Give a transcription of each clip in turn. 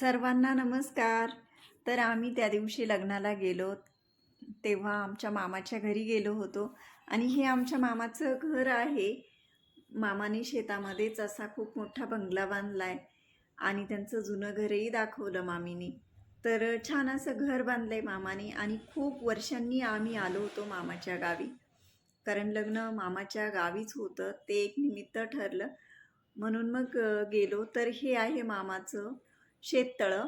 सर्वांना नमस्कार. तर आम्ही त्या दिवशी लग्नाला गेलो. तेव्हा आमच्या मामाच्या घरी गेलो होतो. आणि हे आमच्या मामाचं घर आहे. मामाने शेतामध्येच असा खूप मोठा बंगला बांधला आहे आणि त्यांचं जुनं घरही दाखवलं मामीने. तर छान असं घर बांधलं आहे मामाने. आणि खूप वर्षांनी आम्ही आलो होतो मामाच्या गावी. कारण लग्न मामाच्या गावीच होतं. ते एक निमित्त ठरलं. म्हणून मग गेलो. तर हे आहे मामाचं शेततळं.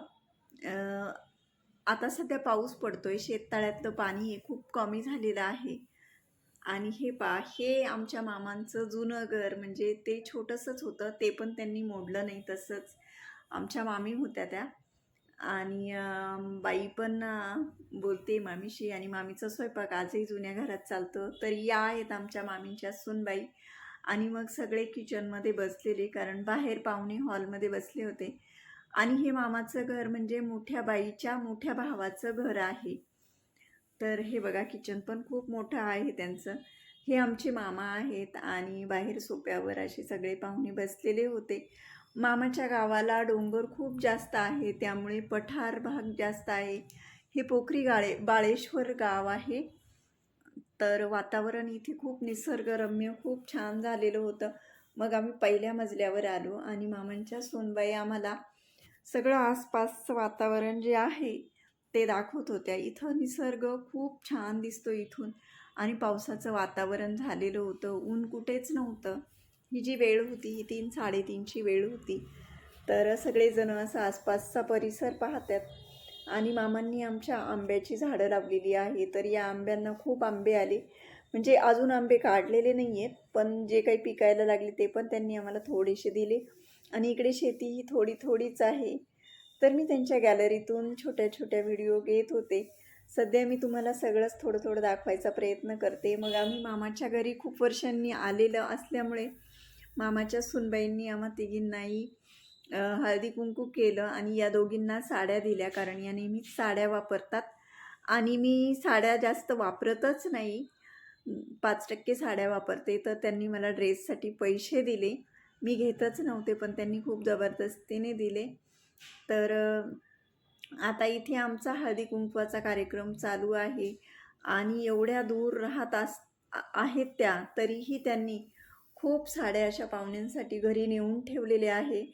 आता सध्या पाऊस पडतोय. शेततळ्यातलं पाणी हे खूप कमी झालेलं आहे. आणि हे पा हे आमच्या मामांचं जुनं घर म्हणजे ते छोटंसंच होतं. ते पण त्यांनी मोडलं नाही तसंच. आमच्या मामी होत्या त्या. आणि बाई पण बोलते मामीशी आणि मामीचा स्वयंपाक आजही जुन्या घरात चालतो. तर या आहेत आमच्या मामींच्या सुनबाई. आणि मग सगळे किचनमध्ये बसलेले कारण बाहेर पाहुणे हॉलमध्ये बसले होते. आणि हे मामाचं घर म्हणजे मोठ्या बाईच्या मोठ्या भावाचं घर आहे. तर हे बघा किचन पण खूप मोठं आहे त्यांचं. हे आमचे मामा आहेत आणि बाहेर सोप्यावर असे सगळे पाहुणे बसलेले होते. मामाच्या गावाला डोंगर खूप जास्त आहे त्यामुळे पठार भाग जास्त आहे. हे पोखरी गाळे बाळेश्वर गाव आहे. तर वातावरण इथे खूप निसर्गरम्य खूप छान झालेलं होतं. मग आम्ही पहिल्या मजल्यावर आलो आणि मामांच्या सोनबाई आम्हाला सगळं आसपासचं वातावरण जे आहे ते दाखवत होत्या. इथं निसर्ग खूप छान दिसतो इथून. आणि पावसाचं वातावरण झालेलं होतं. ऊन कुठेच नव्हतं. ही जी वेळ होती ही तीन साडेतीनची वेळ होती. तर सगळेजणं असं आसपासचा परिसर पाहतात आणि मामांनी आमच्या आंब्याची झाडं लावलेली आहे. तर या आंब्यांना खूप आंबे आले. म्हणजे अजून आंबे काढलेले नाही आहेत पण जे काही पिकायला लागले ते पण त्यांनी आम्हाला थोडेसे दिले. आणि इकडे शेती ही थोडी थोडीच आहे. तर मी त्यांच्या गॅलरीतून छोट्या छोट्या व्हिडिओ घेत होते. सध्या मी तुम्हाला सगळंच थोडं थोडं दाखवायचा प्रयत्न करते. मग आम्ही मामाच्या घरी खूप वर्षांनी आलेलं असल्यामुळे मामाच्या सुनबाईंनी आम्हा तिघींनाही हळदी कुंकू केलं आणि या दोघींना साड्या दिल्या कारण या नेहमीच साड्या वापरतात. आणि मी साड्या जास्त वापरतच नाही. पाच टक्के साड्या वापरते. तर त्यांनी मला ड्रेससाठी पैसे दिले. मी घेतच नव्हते पण त्यांनी खूप जबरदस्तीने दिले. तर आता इथे आमचा हळदी कुंकवाचा कार्यक्रम चालू आहे आणि एवढ्या दूर राहत अस आहेत त्या तरीही त्यांनी खूप साड्या अशा पाहुण्यांसाठी घरी नेऊन ठेवलेले आहे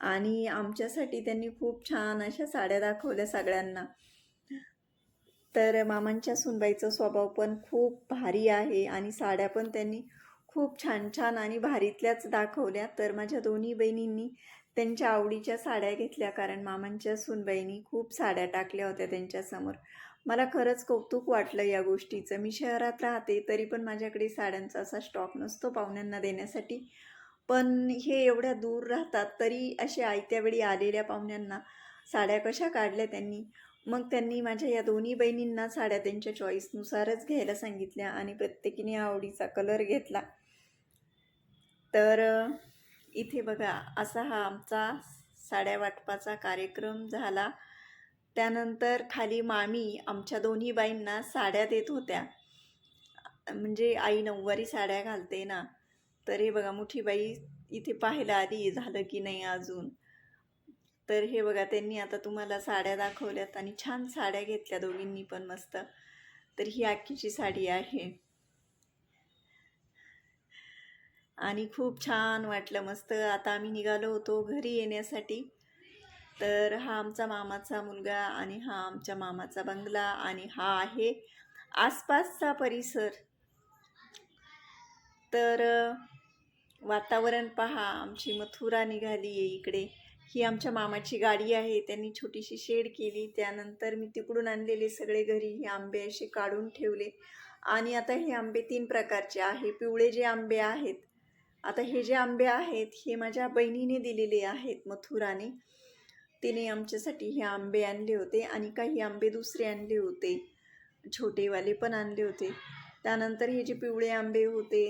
आणि आमच्यासाठी त्यांनी खूप छान अशा साड्या दाखवल्या सगळ्यांना. तर मामांच्या सुनबाईचा स्वभाव पण खूप भारी आहे आणि साड्या पण त्यांनी खूप छान छान आणि भारीतल्याच दाखवल्या. तर माझ्या दोन्ही बहिणींनी त्यांच्या आवडीच्या साड्या घेतल्या. कारण मामांच्या सुनबाईंनी खूप साड्या टाकल्या होत्या त्यांच्यासमोर मला खरंच कौतुक वाटलं या गोष्टीचं. मी शहरात राहते तरी पण माझ्याकडे साड्यांचा असा स्टॉक नसतो पाहुण्यांना देण्यासाठी. पण हे एवढ्या दूर राहतात तरी असे आयत्या वेळी आलेल्या पाहुण्यांना साड्या कशा काढल्या त्यांनी? मग त्यांनी माझ्या या दोन्ही बहिणींना साड्या त्यांच्या चॉईसनुसारच घ्यायला सांगितल्या आणि प्रत्येकीने आवडीचा कलर घेतला. तर इथे बघा असा हा आमचा साड्या वाटपाचा कार्यक्रम झाला. त्यानंतर खाली मामी आमच्या दोन्ही बाईंना साड्या देत होत्या. म्हणजे आई नऊवारी साड्या घालते ना. तर हे बघा मोठी बाई इथे पाहायला आली झालं की नाही अजून? तर हे बघा त्यांनी आता तुम्हाला साड्या दाखवल्यात आणि छान साड्या घेतल्या दोघींनी पण मस्त. तर ही आखीची साडी आहे. आणि खूप छान वाटलं मस्त. आता आम्ही निघालो होतो घरी येण्यासाठी. तर हा आमचा मामाचा मुलगा आणि हा आमच्या मामाचा बंगला आणि हा आहे आसपासचा परिसर. तर वातावरण पहा आमची मथुरा निघाली आहे इकडे. ही आमच्या मामाची गाडी आहे त्यांनी छोटीशी शेड केली त्यानंतर मी तिकडून आणलेले सगळे घरी हे आंबे असे काढून ठेवले. आणि आता हे आंबे तीन प्रकारचे आहे पिवळे जे आंबे आहेत आता हे जे आंबे आहेत हे माझ्या बहिणीने दिलेले आहेत मथुराने. तिने आमच्यासाठी हे आंबे आणले होते आणि काही आंबे दुसरे आणले होते. छोटेवाले पण आणले होते. त्यानंतर हे जे पिवळे आंबे होते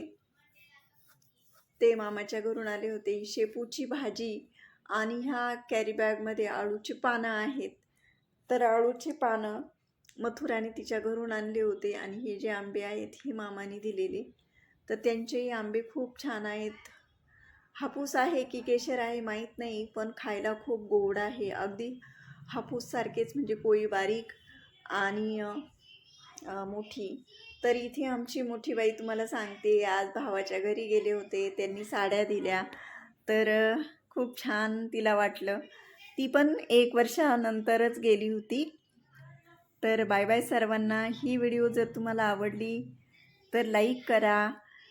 ते मामाच्या घरून आले होते. शेपूची भाजी आणि ह्या कॅरीबॅगमध्ये आळूची पानं आहेत. तर आळूची पानं मथुराने तिच्या घरून आणले होते आणि हे जे आंबे आहेत हे मामाने दिलेले. तर त्यांचेही आंबे खूप छान आहेत. हापूस आहे की केशर आहे माहीत नाही पण खायला खूप गोड आहे. अगदी हापूससारखेच म्हणजे कोळी बारीक आणि मोठी. तर इथे आमची मोठी बाई तुम्हाला सांगते आज भावाच्या घरी गेले होते त्यांनी साड्या दिल्या. तर खूप छान तिला वाटलं. ती पण एक वर्षानंतरच गेली होती. तर बाय बाय सर्वांना ही व्हिडिओ जर तुम्हाला आवडली तर लाईक करा.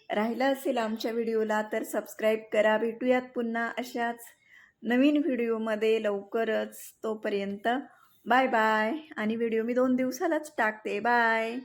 राहिला असेल आमच्या व्हिडिओला तर सबस्क्राईब करा. भेटूयात पुन्हा अशाच नवीन व्हिडिओमध्ये लवकरच तोपर्यंत. बाय बाय आणि व्हिडिओ मी दोन दिवसालाच टाकते. बाय